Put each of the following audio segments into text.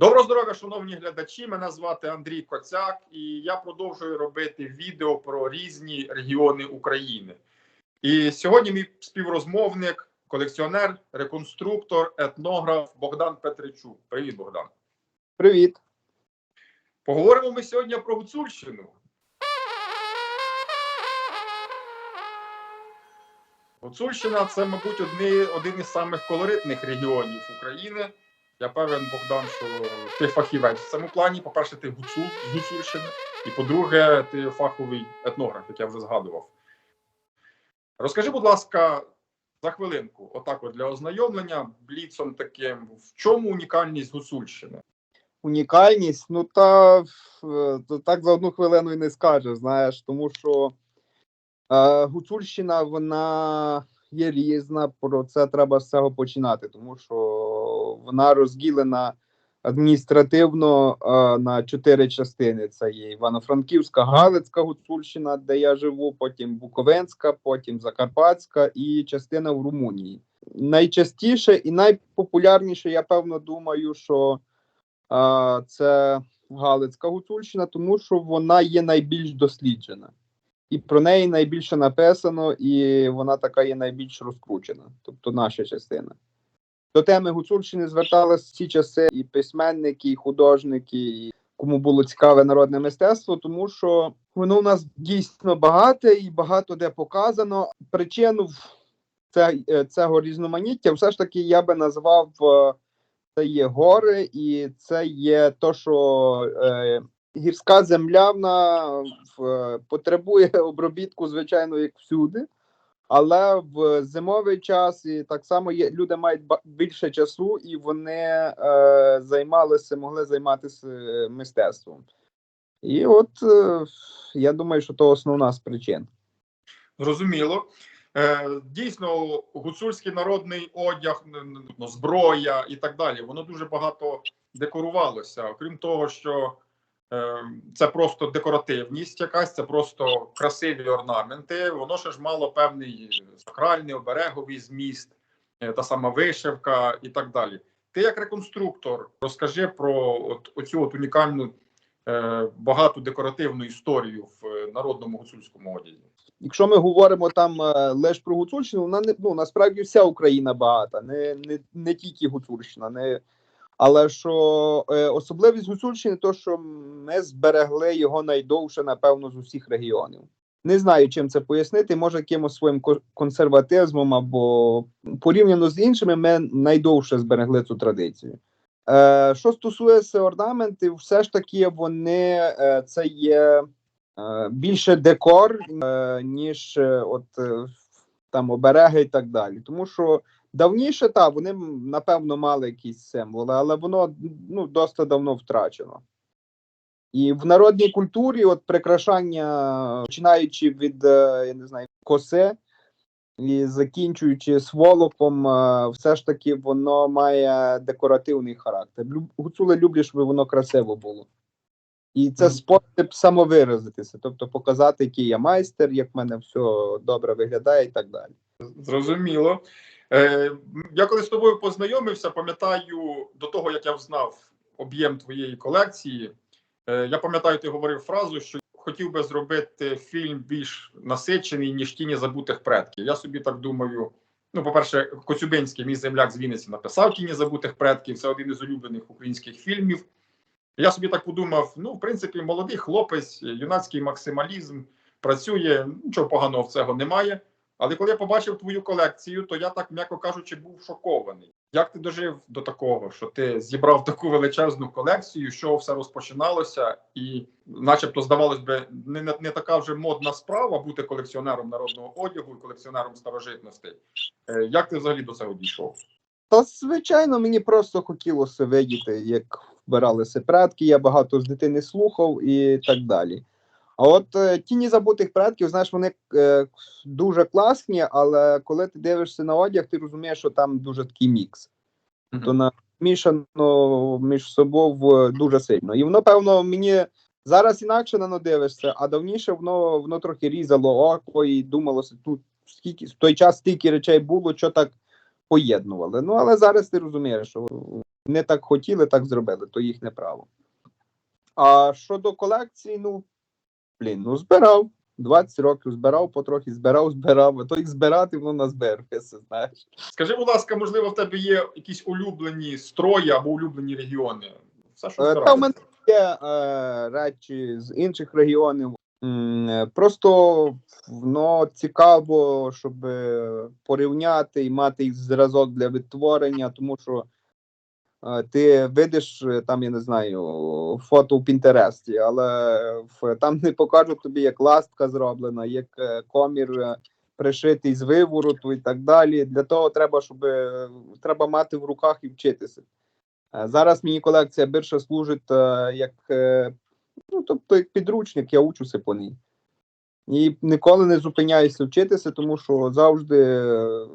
Доброго здоров'я, шановні глядачі. Мене звати Андрій Коцяк, і я продовжую робити відео про різні регіони України. І сьогодні мій співрозмовник, колекціонер, реконструктор, етнограф Богдан Петричук. Привіт, Богдан. Привіт. Поговоримо ми сьогодні про Гуцульщину. Гуцульщина це, мабуть, одні, один із самих колоритних регіонів України. Я певен, Богдан, що ти фахівець в цьому плані. По-перше, ти гуцул з Гуцульщини, і по-друге, ти фаховий етнограф, як я вже згадував. Розкажи, будь ласка, за хвилинку, отак от для ознайомлення, бліцом таким, в чому унікальність Гуцульщини? Унікальність, ну та е, то так за одну хвилину і не скажеш, знаєш, тому що е, Гуцульщина, вона є різна, про це треба з цього починати, тому що вона розділена адміністративно е, на чотири частини: це є Івано-Франківська, Галицька Гуцульщина, де я живу, потім Буковинська, потім Закарпатська і частина в Румунії. Найчастіше і найпопулярніше, я певно думаю, що а, це Галицька Гуцульщина, тому що вона є найбільш досліджена. І про неї найбільше написано, і вона така є найбільш розкручена, тобто наша частина. До теми Гуцульщини зверталися ці часи і письменники, і художники, і кому було цікаве народне мистецтво, тому що воно у нас дійсно багате і багато де показано. Причину це, е, цього різноманіття все ж таки я би назвав е, це є гори, і це є то, що е, гірська земля вона в, е, потребує обробітку, звичайно, як всюди. Але в зимовий час і так само є люди мають більше часу, і вони е, займалися, могли займатися е, мистецтвом. І от е, я думаю, що то основна з причин. Зрозуміло. Е, Дійсно, гуцульський народний одяг, ну, зброя і так далі, воно дуже багато декорувалося. Окрім того, що це просто декоративність якась, це просто красиві орнаменти. Воно ще ж мало певний сакральний обереговий зміст, е, та сама вишивка і так далі. Ти, як реконструктор, розкажи про от, оцю от унікальну е, багату декоративну історію в е, народному гуцульському одязі. Якщо ми говоримо там е, лише про Гуцульщину, вона не ну насправді вся Україна багата, не, не, не тільки Гуцульщина, не але що е, особливість Гуцульщини, то що ми зберегли його найдовше, напевно, з усіх регіонів. Не знаю, чим це пояснити. Може, якимось своїм ко- консерватизмом або порівняно з іншими, ми найдовше зберегли цю традицію. Е, що стосується орнаментів, все ж таки вони е, це є е, більше декор, ніж от там обереги і так далі. Тому що давніше так, вони напевно мали якісь символи, але воно ну, досить давно втрачено. І в народній культурі, от прикрашання, починаючи від е, я не знаю, коси і закінчуючи сволоком, е, все ж таки воно має декоративний характер. Гуцули люблять, щоб воно красиво було. І це спосіб самовиразитися, тобто показати, який я майстер, як в мене все добре виглядає і так далі. Зрозуміло. Е, я коли з тобою познайомився, пам'ятаю до того, як я знав об'єм твоєї колекції. Е, я пам'ятаю, ти говорив фразу, що хотів би зробити фільм більш насичений, ніж тіні забутих предків. Я собі так думаю. Ну, по-перше, Коцюбинський, мій земляк з Вінниці, написав Тіні забутих предків. Це один із улюблених українських фільмів. Я собі так подумав: ну, в принципі, молодий хлопець, юнацький максималізм працює, нічого поганого в цього немає. Але коли я побачив твою колекцію, то я так, м'яко кажучи, був шокований. Як ти дожив до такого, що ти зібрав таку величезну колекцію, що все розпочиналося, і, начебто, здавалось би, не, не, така вже модна справа бути колекціонером народного одягу і колекціонером старожитностей. Е, як ти взагалі до цього дійшов? Та звичайно, мені просто хотілося видіти, як вбиралися предки. Я багато з дитини слухав і так далі. А от е, тіні забутих предків, знаєш, вони е, дуже класні, але коли ти дивишся на одяг, ти розумієш, що там дуже такий мікс. Мгм. То намішано між собою дуже сильно. І воно, певно, мені зараз інакше на дивишся, а давніше воно, воно трохи різало око і думалося, тут скільки в той час стільки речей було, що так поєднували. Ну але зараз ти розумієш, що Вони так хотіли, так зробили, то їхнє право. А щодо колекції, ну, блін, ну збирав. 20 років збирав, потрохи збирав, збирав, а то їх збирати, воно назберується, знаєш. Скажи, будь ласка, можливо, в тебе є якісь улюблені строї або улюблені регіони? Все, що Е. Та в мене є е, речі з інших регіонів. Е, Просто воно цікаво, щоб е, порівняти і мати їх зразок для відтворення, тому що ти видиш е, там, я не знаю, фото в Пінтересті, але там не покажуть тобі, як ластка зроблена, як е, комір е, пришитий з вивороту і так далі. Для того треба, щоб е, треба мати в руках і вчитися. Е, Зараз мені колекція більше служить е, як, е, ну, тобто, як підручник, я учуся по ній. І ніколи не зупиняюся вчитися, тому що завжди е,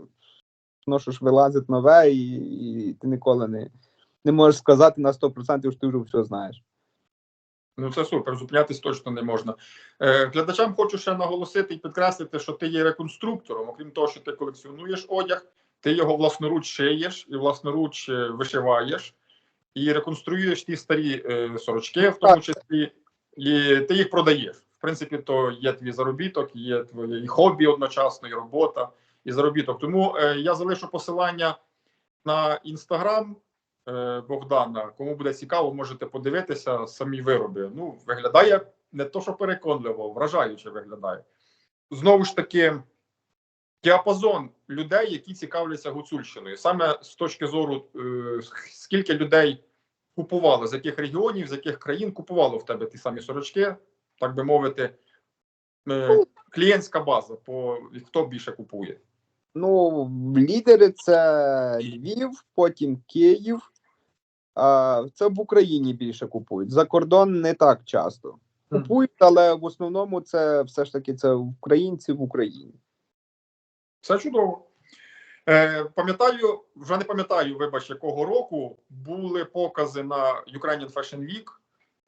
воно що ж вилазить нове, і, і ти ніколи не, не можеш сказати на 100%, що ти вже все знаєш. Ну це супер, зупинятись точно не можна. Е, глядачам хочу ще наголосити і підкреслити, що ти є реконструктором. Окрім того, що ти колекціонуєш одяг, ти його власноруч шиєш і власноруч е, вишиваєш, і реконструюєш ті старі е, сорочки, в тому числі, і ти їх продаєш. В принципі, то є твій заробіток, є твоє і хобі одночасно, і робота, і заробіток. Тому е, я залишу посилання на інстаграм Богдана. Кому буде цікаво, можете подивитися самі вироби. Ну, виглядає не то, що переконливо, вражаюче виглядає. Знову ж таки, діапазон людей, які цікавляться гуцульщиною. Саме з точки зору, е, скільки людей купувало, з яких регіонів, з яких країн купувало в тебе ті самі сорочки, так би мовити, е, клієнтська база, по хто більше купує. Ну, лідери це Львів, потім Київ. А, це в Україні більше купують. За кордон не так часто. Купують, але в основному це все ж таки це українці в Україні. Все чудово. Е, пам'ятаю, вже не пам'ятаю, вибач, якого року були покази на Ukrainian Fashion Week,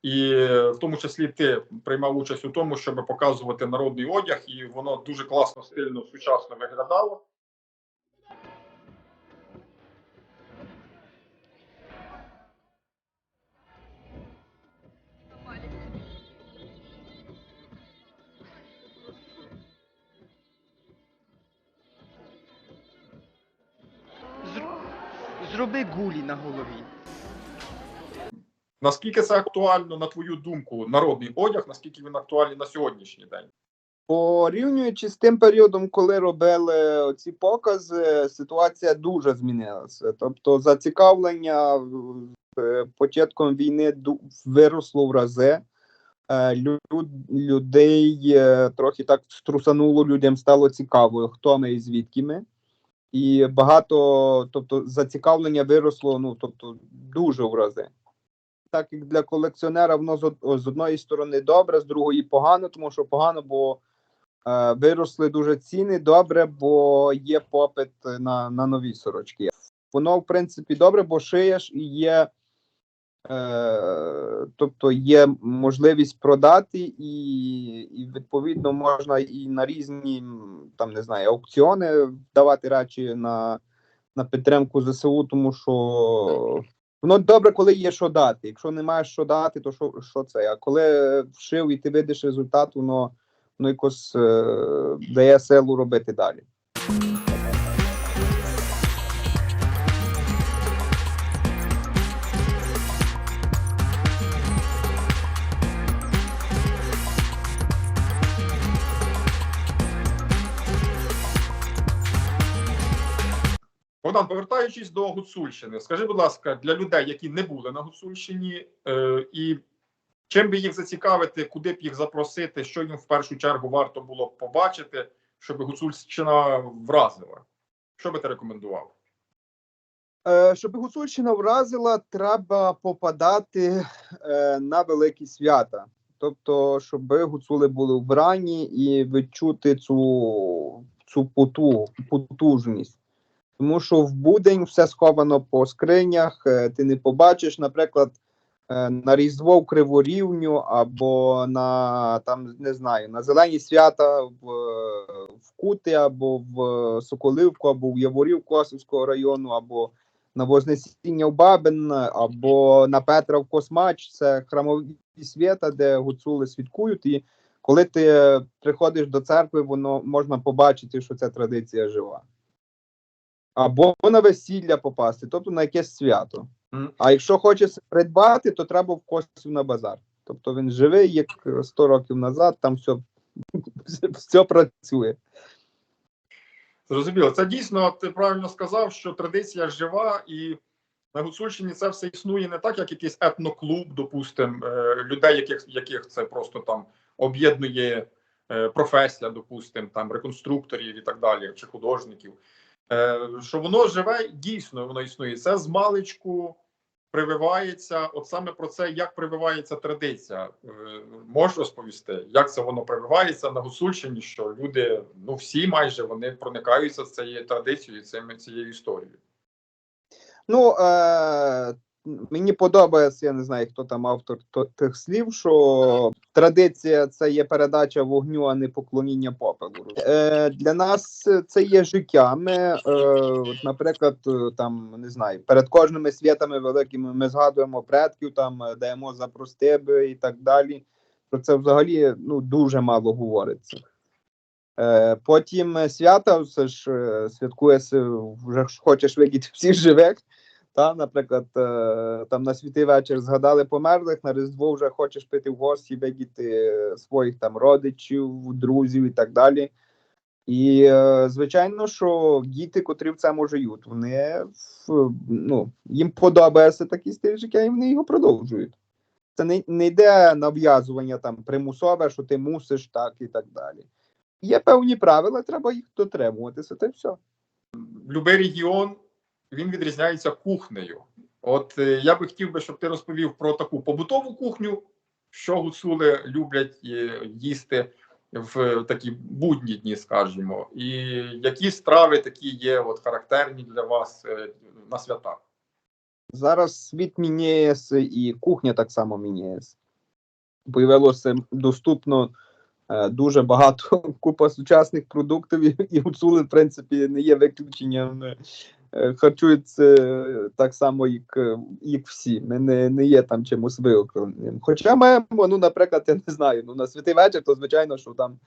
і в тому числі ти приймав участь у тому, щоб показувати народний одяг, і воно дуже класно, стильно, сучасно виглядало. Гулі на голові. Наскільки це актуально, на твою думку, народний одяг, наскільки він актуальний на сьогоднішній день? Порівнюючи з тим періодом, коли робили ці покази, ситуація дуже змінилася. Тобто, зацікавлення е, початком війни виросло в рази. Е, лю- Людей е, трохи так струсануло, людям стало цікаво, хто ми і звідки ми. І багато, тобто, зацікавлення виросло, ну тобто, дуже в рази. Так як для колекціонера воно з, од- з одної сторони добре, з другої погано, тому що погано, бо е, виросли дуже ціни, добре, бо є попит на, на нові сорочки. Воно, в принципі, добре, бо шиєш і є, тобто є можливість продати, і, і відповідно можна і на різні там не знаю, аукціони давати речі на, на підтримку ЗСУ, тому що Воно добре, коли є що дати. Якщо немає що дати, то що, що це? А коли вшив і ти видиш результат, воно, воно якось е, дає силу робити далі. Богдан, повертаючись до Гуцульщини, скажи, будь ласка, для людей, які не були на Гуцульщині, е, і чим би їх зацікавити, куди б їх запросити, що їм в першу чергу варто було б побачити, щоб Гуцульщина вразила? Що би ти рекомендував? Е, щоб Гуцульщина вразила, треба попадати е, на великі свята. Тобто, щоб гуцули були вбрані і відчути цю, цю поту, потужність. Тому що в будень все сховано по скринях, е, ти не побачиш, наприклад, е, на Різдво в Криворівню або на там не знаю, на зелені свята в, в Кути, або в Соколивку, або в Яворів Косівського району, або на Вознесіння в Бабин або на Петра в Космач. Це храмові свята, де гуцули святкують. І коли ти приходиш до церкви, воно можна побачити, що ця традиція жива. Або на весілля попасти, тобто на якесь свято. А якщо хочеш придбати, то треба в Косів на базар. Тобто він живий, як 100 років назад, там все, все працює. Зрозуміло, це дійсно ти правильно сказав, що традиція жива, і на Гуцульщині це все існує не так, як якийсь етноклуб, допустимо, е, людей, яких, яких це просто там об'єднує е, професія, допустимо, там реконструкторів і так далі, чи художників. Е, Що воно живе, дійсно воно існує. Це з маличку прививається. От саме про це, як прививається традиція. Можу Можеш розповісти, як це воно прививається на Гусульщині, що люди, ну всі майже вони проникаються з цією традицією, цією історією. Ну, е, мені подобається, я не знаю, хто там автор тих слів, що традиція це є передача вогню, а не поклоніння попелу. Е, для нас це є життя. Ми, е, от, наприклад, е, там не знаю, перед кожними святами великими ми згадуємо предків, там е, даємо за простиби і так далі. Про це взагалі ну, дуже мало говориться. Е, потім свята, це ж святкується, вже хочеш видіти всіх живих. Та, наприклад, е, там на святий вечір згадали померлих, на Різдво вже хочеш пити в гості, видіти своїх там родичів, друзів і так далі. І е, звичайно, що діти, котрі в цьому живуть, вони ну, їм подобається такий стиль життя, і вони його продовжують. Це не, не йде нав'язування там примусове, що ти мусиш так і так далі. Є певні правила, треба їх дотримуватися, та все. Любий регіон він відрізняється кухнею. От е, я би хотів би, щоб ти розповів про таку побутову кухню, що гуцули люблять е, їсти в такі будні дні, скажімо, і які страви такі є от характерні для вас е, на свята. Зараз світ міняється, і кухня так само міняється. Появилося доступно дуже багато купа сучасних продуктів, і гуцули, в принципі, не є виключенням. Е, Харчуються е, так само, як, е, як всі. Ми не, не є там чимось виокремленим. Хоча маємо, ну, наприклад, я не знаю, ну, на святий вечір, то звичайно, що там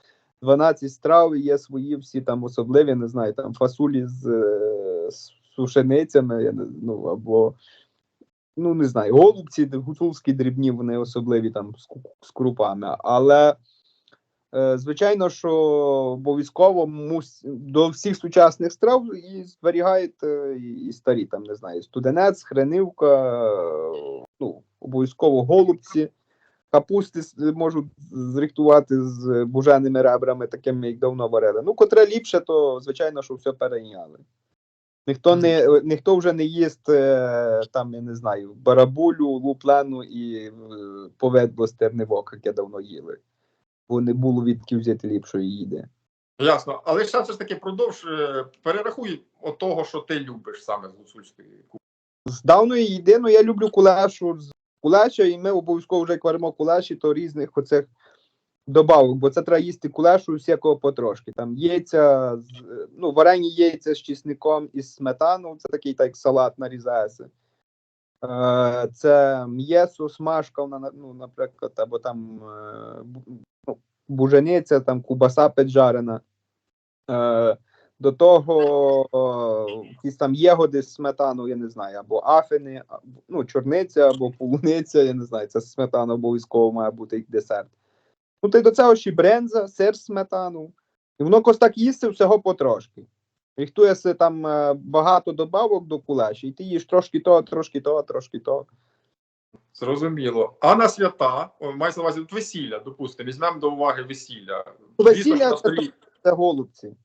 12 страв є свої всі там особливі, не знаю, там фасулі з, з сушеницями, я не, ну, або ну не знаю, голубці, гуцульські дрібні, вони особливі там з, крупами. Але звичайно, що обов'язково мус, до всіх сучасних страв і зберігають е, і, старі, там не знаю, студенець, хренивка, е, ну, обов'язково голубці. Капусти можуть зрихтувати з буженими ребрами, такими, як давно варили. Ну, котре ліпше, то звичайно, що все перейняли. Ніхто не ніхто вже не їсть е, там, я не знаю, барабулю, луплену і е, поведло стернивок, яке давно їли. Бо не було відки взяти ліпшої їди. Ясно, але ще все ж таки продовж е, перерахуй от того, що ти любиш саме з гуцульської кухні. З давної їди, ну я люблю кулешу з кулеша, і ми обов'язково вже як варимо кулеші, то різних оцих добавок, бо це треба їсти кулешу всякого потрошки. Там яйця, е, ну, варені яйця з чесником і сметану, це такий так салат нарізається. Е, це м'єсо, смажка, ну, наприклад, або там е, бу- бужениця, там кубаса піджарена. Е, до того о, якісь там єгоди з сметаною, я не знаю, або афини, або, ну, чорниця, або полуниця, я не знаю, це сметана обов'язково має бути як десерт. Ну, ти до цього ще бренза, сир з сметану. І воно якось так їсти всього потрошки. Ріхтуєся там е, багато добавок до кулеші, і ти їш трошки того, трошки того, трошки того. Зрозуміло. А на свята, о, мається на увазі от весілля, допустимо, візьмемо до уваги весілля. Ну, Звісно, весілля на це столі Це голубці.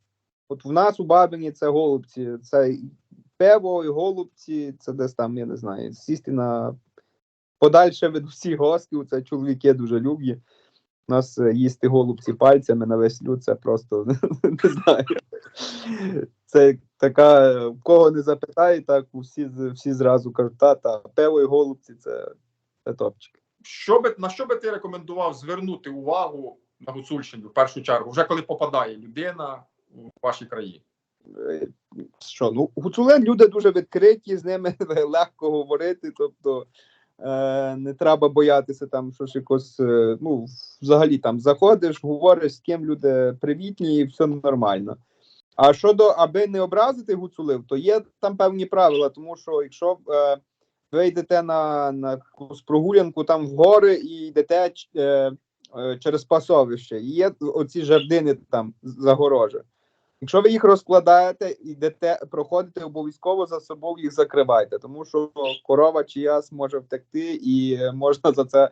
От в нас у Бабині це голубці, це і пиво і голубці, це десь там, я не знаю, сісти на подальше від всіх гостів, це чоловіки дуже люблять. У нас е, їсти голубці пальцями на веслю, це просто не знаю. Це така, в кого не запитає, так всі, всі зразу кажуть, та, та, пиво і голубці це, це топчик. що би на що би ти рекомендував звернути увагу на Гуцульщині в першу чергу, вже коли попадає людина у ваші краї? е, що, ну, гуцули люди дуже відкриті, з ними легко говорити, тобто не треба боятися там, що ж якось, е, ну, взагалі там заходиш, говориш, з ким люди привітні, і все нормально. А щодо, аби не образити гуцулив, то є там певні правила, тому що якщо е, ви йдете на, на якусь прогулянку там в гори і йдете е, е, через пасовище, і є оці жардини там загорожі. Якщо ви їх розкладаєте, йдете, проходите, обов'язково за собою їх закривайте, тому що корова чиясь може втекти, і можна за це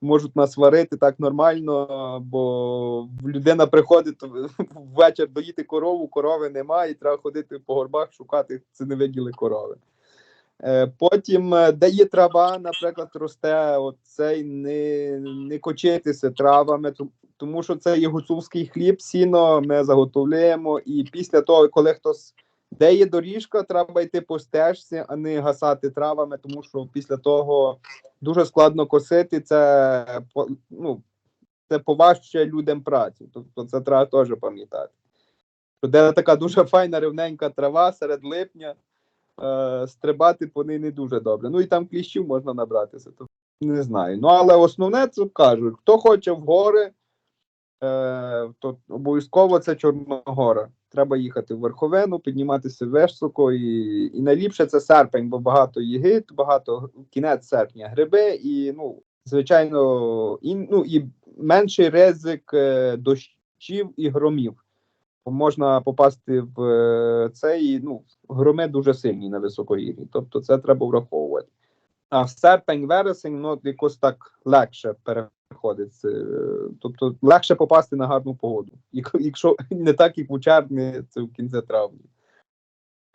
можуть нас сварити так нормально, бо людина приходить ввечері доїти корову, корови немає, і треба ходити по горбах, шукати це не виділи корови. Е, Потім, е, де є трава, наприклад, росте, оцей не, не кочитися травами, тому що це є гуцульський хліб, сіно ми заготовляємо, і після того, коли хтось де є доріжка, треба йти по стежці, а не гасати травами, тому що після того дуже складно косити. Це ну, це поважче людям працю. Тобто це треба теж пам'ятати. Де така дуже файна рівненька трава серед липня, е, стрибати по ній не дуже добре. Ну і там кліщів можна набратися. То не знаю. Ну але основне це кажу: хто хоче в гори, то обов'язково це Чорногора. Треба їхати в Верховину, підніматися високо, і, і найліпше це серпень, бо багато єгид, багато кінець серпня гриби, і ну, звичайно, і, ну, і менший ризик е, дощів і громів. Можна попасти в е, цей, ну, громи дуже сильні на високогір'ї. Тобто це треба враховувати. А в серпень, вересень, ну, якось так легше переходить. Це, Тобто легше попасти на гарну погоду. Якщо не так, як у червні, це в кінці травня.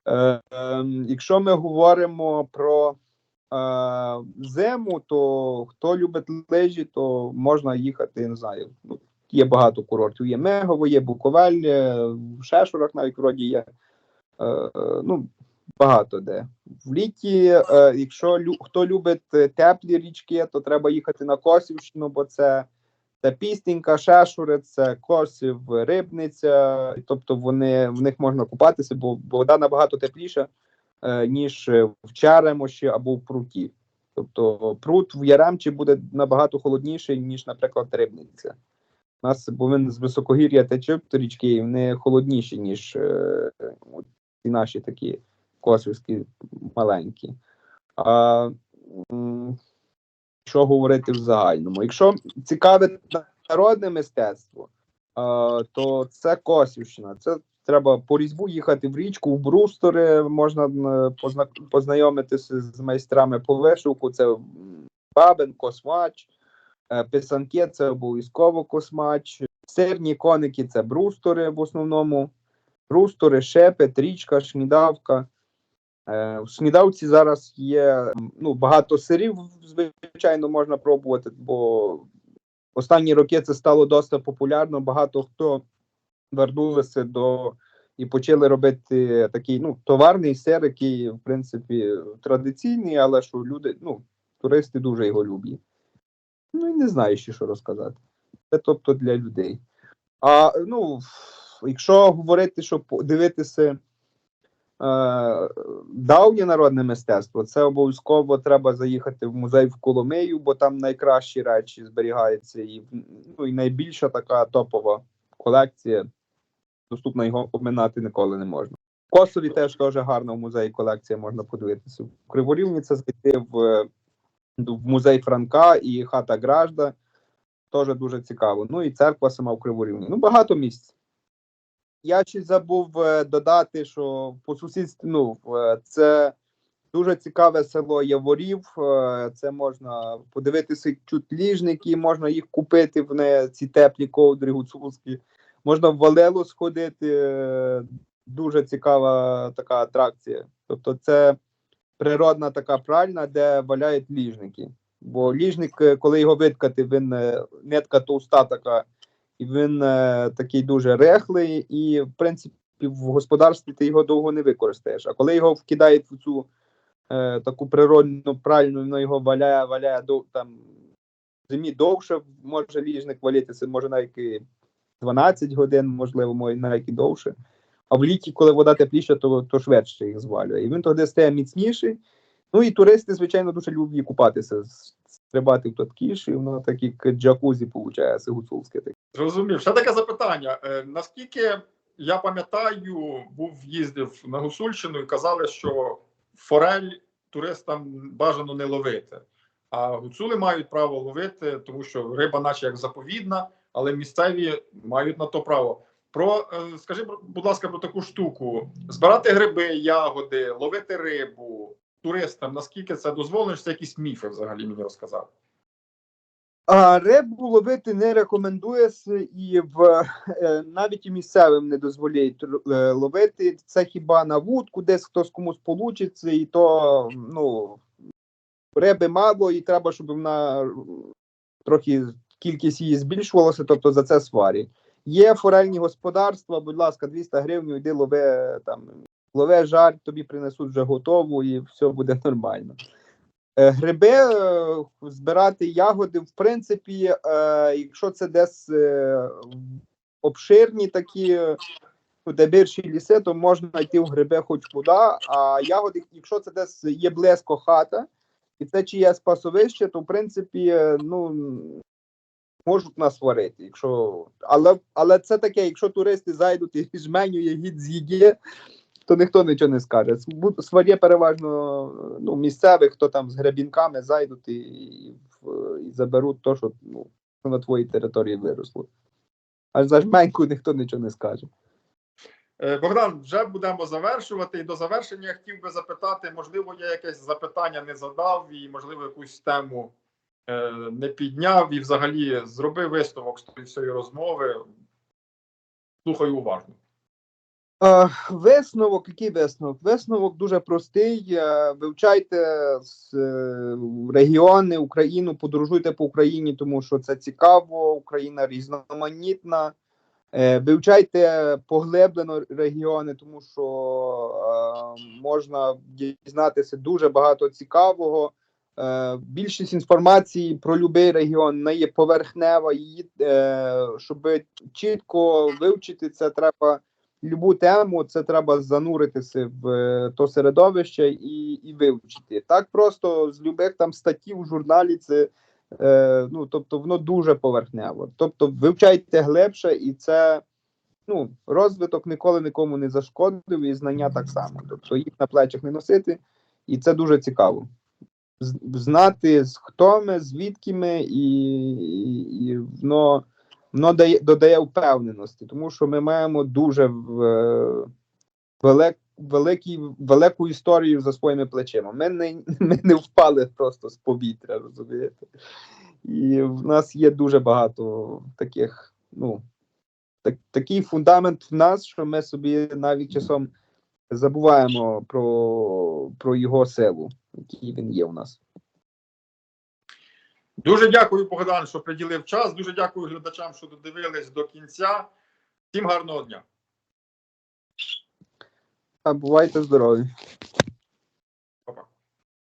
Е, ем, якщо ми говоримо про е, зиму, то хто любить лижі, то можна їхати, не знаю. Ну, є багато курортів. Є Мегово, є Буковель, е, в Шешурах навіть вроді є. Е, е, ну, багато де. В літі, е, якщо хто любить е, теплі річки, то треба їхати на Косівщину, бо це, це Пістінька, Шешури, це Косів, Рибниця. Тобто вони, в них можна купатися, бо, вода набагато тепліша, е, ніж в Черемоші або в пруті. Тобто прут в Яремчі буде набагато холодніший, ніж, наприклад, Рибниця. У нас, бо він з високогір'я тече річки, і вони холодніші, ніж е, ці наші такі косівські маленькі. А, що говорити в загальному? Якщо цікаве народне мистецтво, а, то це Косівщина. Це треба по різьбу їхати в річку, в брустори можна позна- познайомитися з майстрами по вишивку. Це бабин, космач, е, писанки це обов'язково космач, сирні коники це брустори в основному. Брустори, шепет, річка, шнідавка. Е, В Смідавці зараз є ну, багато сирів, звичайно, можна пробувати, бо останні роки це стало досить популярно. Багато хто вернулися до і почали робити такий ну, товарний сир, який, в принципі, традиційний, але що люди, ну, туристи дуже його люблять. Ну і не знаю ще, що розказати. Це тобто для людей. А ну, якщо говорити, що по- дивитися е, давнє народне мистецтво, це обов'язково треба заїхати в музей в Коломию, бо там найкращі речі зберігаються, і, ну, і найбільша така топова колекція. Доступно його обминати ніколи не можна. В Косові теж дуже гарна в музеї колекція можна подивитися. В Криворівні це зайти в, е, в музей Франка і хата Гражда. Теж дуже цікаво. Ну і церква сама в Криворівні. Ну, багато місць. Я ще забув е, додати, що по сусідству ну, е, це дуже цікаве село Яворів. е, Це можна подивитися чуть ліжники, можна їх купити в ці теплі ковдри гуцульські. Можна в Валелу сходити. Дуже цікава така атракція. Тобто, це природна така пральна, де валяють ліжники. Бо ліжник, коли його виткати, він нитка товста така, і він е, такий дуже рехлий, і в принципі в господарстві ти його довго не використаєш. А коли його вкидають в цю е, таку природну пральну, воно його валяє, валяє дов, там зимі довше може ліжник валітися, може навіть і 12 годин, можливо, може навіть і довше. а в літі, коли вода тепліша, то, то швидше їх звалює. І він тоді стає міцніший. Ну і туристи, звичайно, дуже люблять купатися, стрибати в таткіш, і воно так як джакузі виходить, гуцульське. Зрозумів. Ще таке запитання. Е, Наскільки я пам'ятаю, був їздив на Гусульщину і казали, що форель туристам бажано не ловити. А гуцули мають право ловити, тому що риба, наче як заповідна, але місцеві мають на то право. Про е, скажи, будь ласка, про таку штуку: збирати гриби, ягоди, ловити рибу туристам. Наскільки це дозволено? Чи Це якісь міфи взагалі мені розказав. А рибу ловити не рекомендується і в е, навіть і місцевим не дозволяють е, ловити. Це хіба на вудку, десь хтось комусь получиться, і то ну риби мало, і треба, щоб вона трохи кількість її збільшувалася, тобто за це сварять. Є форельні господарства, будь ласка, 200 гривень, йди лови там, лови жарь, тобі принесуть вже готову, і все буде нормально. Е, Гриби е, збирати ягоди, в принципі, е, якщо це десь обширні такі, де більші ліси, то можна йти в гриби хоч куди. А ягоди, якщо це десь є близько хата, і це чиє пасовище, то в принципі, ну можуть нас варити. Якщо... Але, але це таке, якщо туристи зайдуть і жменю ягід з'їде, то ніхто нічого не скаже. Сварє переважно ну, місцевих, хто там з гребінками зайдуть і, і, і заберуть те, що, ну, на твоїй території виросло. Аж за жменьку ніхто нічого не скаже. Е, Богдан, вже будемо завершувати. І до завершення я хотів би запитати, можливо, я якесь запитання не задав, і можливо якусь тему е, не підняв, і взагалі зробив висновок з всієї розмови. Слухаю уважно. Висновок, який висновок? Висновок дуже простий. Е, Вивчайте е, регіони, Україну, подорожуйте по Україні, тому що це цікаво, Україна різноманітна. Е, Вивчайте поглиблено регіони, тому що можна дізнатися дуже багато цікавого. Більшість інформації про будь-який регіон не є поверхнева. Її, щоб чітко вивчити це, треба любу тему, це треба зануритися в е, то середовище і, і вивчити. Так просто з любих там статтів у журналі це е, ну тобто воно дуже поверхнево. Тобто вивчайте глибше, і це ну, розвиток ніколи нікому не зашкодив, і знання так само. Тобто їх на плечах не носити, і це дуже цікаво. Знати, з хто ми, звідки ми, і, і, і воно воно дає, додає впевненості, тому що ми маємо дуже е, велик, великий, велику історію за своїми плечима. Ми не, ми не впали просто з повітря, розумієте? І в нас є дуже багато таких, ну, так, такий фундамент в нас, що ми собі навіть часом забуваємо про, про його силу, який він є у нас. Дуже дякую, Богдан, що приділив час. Дуже дякую глядачам, що додивились до кінця. Всім гарного дня. Бувайте здорові!